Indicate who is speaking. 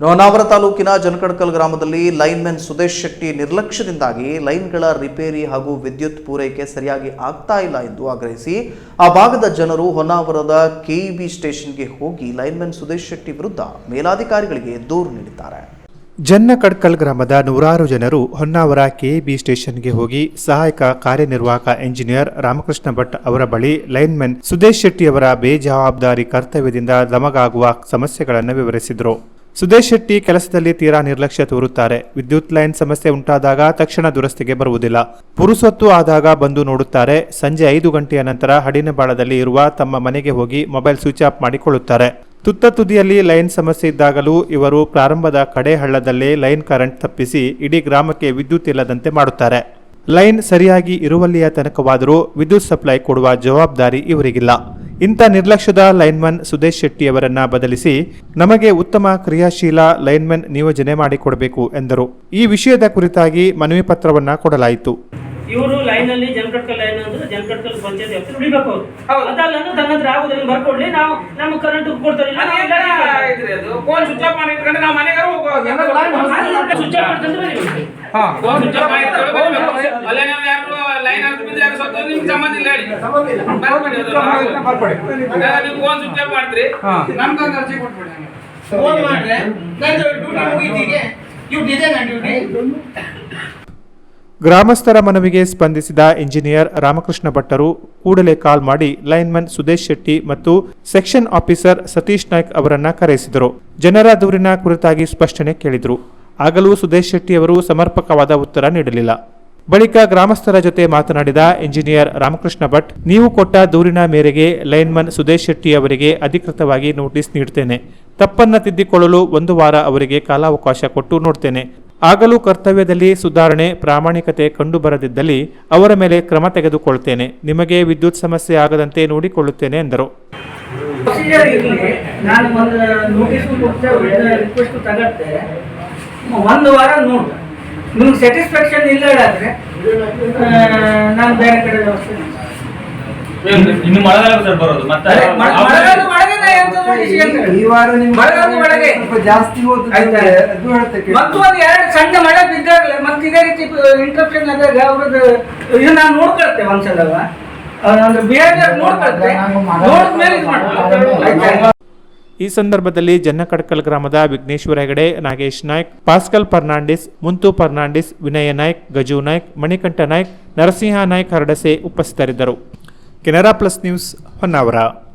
Speaker 1: ಹೊನ್ನಾವರ ತಾಲೂಕಿನ ಜನಕಡ್ಕಲ್ ಗ್ರಾಮದಲ್ಲಿ ಲೈನ್ಮೆನ್ ಸುದೇಶ್ ಶೆಟ್ಟಿ ನಿರ್ಲಕ್ಷ್ಯದಿಂದಾಗಿ ಲೈನ್ಗಳ ರಿಪೇರಿ ಹಾಗೂ ವಿದ್ಯುತ್ ಪೂರೈಕೆ ಸರಿಯಾಗಿ ಆಗ್ತಾ ಇಲ್ಲ ಎಂದು ಆಗ್ರಹಿಸಿ, ಆ ಭಾಗದ ಜನರು ಹೊನ್ನಾವರದ ಕೆಇಬಿ ಸ್ಟೇಷನ್ಗೆ ಹೋಗಿ ಲೈನ್ಮೆನ್ ಸುದೇಶ್ ಶೆಟ್ಟಿ ವಿರುದ್ಧ ಮೇಲಾಧಿಕಾರಿಗಳಿಗೆ ದೂರು ನೀಡಿದ್ದಾರೆ.
Speaker 2: ಜನ್ನಕಡ್ಕಲ್ ಗ್ರಾಮದ ನೂರಾರು ಜನರು ಹೊನ್ನಾವರ ಕೆಬಿ ಸ್ಟೇಷನ್ಗೆ ಹೋಗಿ ಸಹಾಯಕ ಕಾರ್ಯನಿರ್ವಾಹಕ ಎಂಜಿನಿಯರ್ ರಾಮಕೃಷ್ಣ ಭಟ್ ಅವರ ಬಳಿ ಲೈನ್ಮೆನ್ ಸುದೇಶ್ ಶೆಟ್ಟಿಯವರ ಬೇಜವಾಬ್ದಾರಿ ಕರ್ತವ್ಯದಿಂದ ನಮಗಾಗುವ ಸಮಸ್ಯೆಗಳನ್ನು ವಿವರಿಸಿದರು. ಸುದೇಶ್ ಶೆಟ್ಟಿ ಕೆಲಸದಲ್ಲಿ ತೀರಾ ನಿರ್ಲಕ್ಷ್ಯ ತೋರುತ್ತಾರೆ. ವಿದ್ಯುತ್ ಲೈನ್ ಸಮಸ್ಯೆ ಉಂಟಾದಾಗ ತಕ್ಷಣ ದುರಸ್ತಿಗೆ ಬರುವುದಿಲ್ಲ. ಪುರುಸೊತ್ತು ಆದಾಗ ಬಂದು ನೋಡುತ್ತಾರೆ. ಸಂಜೆ ಐದು ಗಂಟೆಯ ನಂತರ ಹಡಿನಬಾಳದಲ್ಲಿ ಇರುವ ತಮ್ಮ ಮನೆಗೆ ಹೋಗಿ ಮೊಬೈಲ್ ಸ್ವಿಚ್ ಆಫ್ ಮಾಡಿಕೊಳ್ಳುತ್ತಾರೆ. ತುತ್ತ ತುದಿಯಲ್ಲಿ ಲೈನ್ ಸಮಸ್ಯೆ ಇದ್ದಾಗಲೂ ಇವರು ಪ್ರಾರಂಭದ ಕಡೆ ಹಳ್ಳದಲ್ಲೇ ಲೈನ್ ಕರೆಂಟ್ ತಪ್ಪಿಸಿ ಇಡೀ ಗ್ರಾಮಕ್ಕೆ ವಿದ್ಯುತ್ ಇಲ್ಲದಂತೆ ಮಾಡುತ್ತಾರೆ. ಲೈನ್ ಸರಿಯಾಗಿ ಇರುವಲ್ಲಿಯ ತನಕವಾದರೂ ವಿದ್ಯುತ್ ಸಪ್ಲೈ ಕೊಡುವ ಜವಾಬ್ದಾರಿ ಇವರಿಗಿಲ್ಲ. ಇಂಥ ನಿರ್ಲಕ್ಷ್ಯದ ಲೈನ್ಮನ್ ಸುದೇಶ್ ಶೆಟ್ಟಿಯವರನ್ನ ಬದಲಿಸಿ ನಮಗೆ ಉತ್ತಮ ಕ್ರಿಯಾಶೀಲ ಲೈನ್ಮನ್ ನಿಯೋಜನೆ ಮಾಡಿಕೊಡಬೇಕು ಎಂದರು. ಈ ವಿಷಯದ ಕುರಿತಾಗಿ ಮನವಿ ಪತ್ರವನ್ನ ಕೊಡಲಾಯಿತು.
Speaker 3: ಇವರು ಲೈನ್ ಅಲ್ಲಿ ಜನಕಟ್ಕಲ್ ಲೈನ್ ಅಂದ್ರೆ ಜನಕಟ್ಕಲ್ ಪಂಚಾಯತ್ ವ್ಯಾಪ್ತಿ ನುಡಿಬೇಕು ಅವ್ರು. ಅದಲ್ಲ ಅಂದ್ರೆ ತನ್ನ ಹತ್ರ ಆಗುದಿಲ್ಲ ಬರ್ಕೊಡ್ಲಿ ನಾವು ನಮ್ಮ ಕರೆಂಟ್ ಕೊಡ್ತಾರೆ.
Speaker 4: ಫೋನ್ ಸ್ವಿಚ್ ಆಫ್ ಮಾಡಿ ಇಟ್ಕೊಂಡು ನಾವು ಮನೆಗಾರ ಹೋಗೋದು
Speaker 3: ಸ್ವಿಚ್ ಆಫ್ ಮಾಡ್ತಂದ್ರೆ ಬರೀಬೇಕು.
Speaker 4: ಹಾ. ಫೋನ್ ಸ್ವಿಚ್ ಆಫ್ ಮಾಡಿ ಅಲ್ಲೇ ಲೈನ್ ಹಾಕಿ ಬಿದ್ರೆ ಯಾರು ಸತ್ತು ನಿಮ್ಗೆ ಸಂಬಂಧ ಇಲ್ಲ ಹೇಳಿ. ಬರ್ಬೇಡಿ ಅದು ನೀವು ಫೋನ್ ಸ್ವಿಚ್ ಆಫ್ ಮಾಡ್ತೀರಿ. ನಮ್ಗೊಂದು ಅರ್ಜಿ ಕೊಟ್ಬಿಡಿ
Speaker 5: ಫೋನ್ ಮಾಡ್ರೆ ನಂದು ಡ್ಯೂಟಿ ಮುಗೀತಿಗೆ ಡ್ಯೂಟಿ ಇದೆ ನನ್ನ ಡ್ಯೂಟಿ
Speaker 2: ಗ್ರಾಮಸ್ಥರ ಮನವಿಗೆ ಸ್ಪಂದಿಸಿದ ಇಂಜಿನಿಯರ್ ರಾಮಕೃಷ್ಣ ಭಟ್ಟರು ಕೂಡಲೇ ಕಾಲ್ ಮಾಡಿ ಲೈನ್ಮನ್ ಸುದೇಶ್ ಶೆಟ್ಟಿ ಮತ್ತು ಸೆಕ್ಷನ್ ಆಫೀಸರ್ ಸತೀಶ್ ನಾಯ್ಕ್ ಅವರನ್ನ ಕರೆಸಿದರು. ಜನರ ದೂರಿನ ಕುರಿತಾಗಿ ಸ್ಪಷ್ಟನೆ ಕೇಳಿದರು. ಆಗಲೂ ಸುದೇಶ್ ಶೆಟ್ಟಿ ಅವರು ಸಮರ್ಪಕವಾದ ಉತ್ತರ ನೀಡಲಿಲ್ಲ. ಬಳಿಕ ಗ್ರಾಮಸ್ಥರ ಜೊತೆ ಮಾತನಾಡಿದ ಇಂಜಿನಿಯರ್ ರಾಮಕೃಷ್ಣ ಭಟ್, ನೀವು ಕೊಟ್ಟ ದೂರಿನ ಮೇರೆಗೆ ಲೈನ್ಮನ್ ಸುದೇಶ್ ಶೆಟ್ಟಿ ಅವರಿಗೆ ಅಧಿಕೃತವಾಗಿ ನೋಟಿಸ್ ನೀಡುತ್ತೇನೆ ತಪ್ಪನ್ನ ತಿದ್ದಿಕೊಳ್ಳಲು ಒಂದು ವಾರ ಅವರಿಗೆ ಕಾಲಾವಕಾಶ ಕೊಟ್ಟು ನೋಡ್ತೇನೆ. ಆಗಲೂ ಕರ್ತವ್ಯದಲ್ಲಿ ಸುಧಾರಣೆ, ಪ್ರಾಮಾಣಿಕತೆ ಕಂಡುಬರದಿದ್ದಲ್ಲಿ ಅವರ ಮೇಲೆ ಕ್ರಮ ತೆಗೆದುಕೊಳ್ತೇನೆ. ನಿಮಗೆ ವಿದ್ಯುತ್ ಸಮಸ್ಯೆ ಆಗದಂತೆ ನೋಡಿಕೊಳ್ಳುತ್ತೇನೆ, ಎಂದರು.
Speaker 3: ಒಂದು ವಾರ ನಿಮ್ಗೆ ಸ್ಯಾಟಿಸ್ಫ್ಯಾಕ್ಷನ್ ಇಲ್ಲ ಹೇಳಿದ್ರೆ ನಾನು ಬೇರೆ ಕಡೆ ವ್ಯವಸ್ಥೆ
Speaker 6: ಇನ್ನು ಮಳೆಗಾಲ ಸರ್ ಬರೋದು ಮತ್ತೆ.
Speaker 5: ಈ ವಾರ ಸ್ವಲ್ಪ ಜಾಸ್ತಿ.
Speaker 3: ಮತ್ತು ಒಂದು ಎರಡು ಸಣ್ಣ ಮಳೆ ಬಿದ್ದಾಗಲೇ ಮತ್ತೆ ಇದೇ ರೀತಿ ಇಂಟ್ರಪ್ಷನ್ ಆದಾಗ ಅವ್ರದ್ದು ಇದು ನಾನು ನೋಡ್ಕೊಳ್ತೆ ಒಂದ್ಸಲವ ಅಂದ್ರೆ ಬಿಹೇವಿಯರ್ ನೋಡ್ಕೊಳ್ತೆ. ನೋಡಿದ್ಮೇಲೆ ಇದು?
Speaker 2: ಈ ಸಂದರ್ಭದಲ್ಲಿ ಜನ್ನಕಡ್ಕಲ್ ಗ್ರಾಮದ Vighneshwara Hegde, Nagesh Naik, Pascal Fernandes, Muntu Fernandes, Vinay Naik, Gaju Naik, Manikanta Naik, Narasimha Naik Haradase ಉಪಸ್ಥಿತರಿದ್ದರು. Canara plus news Honnavar.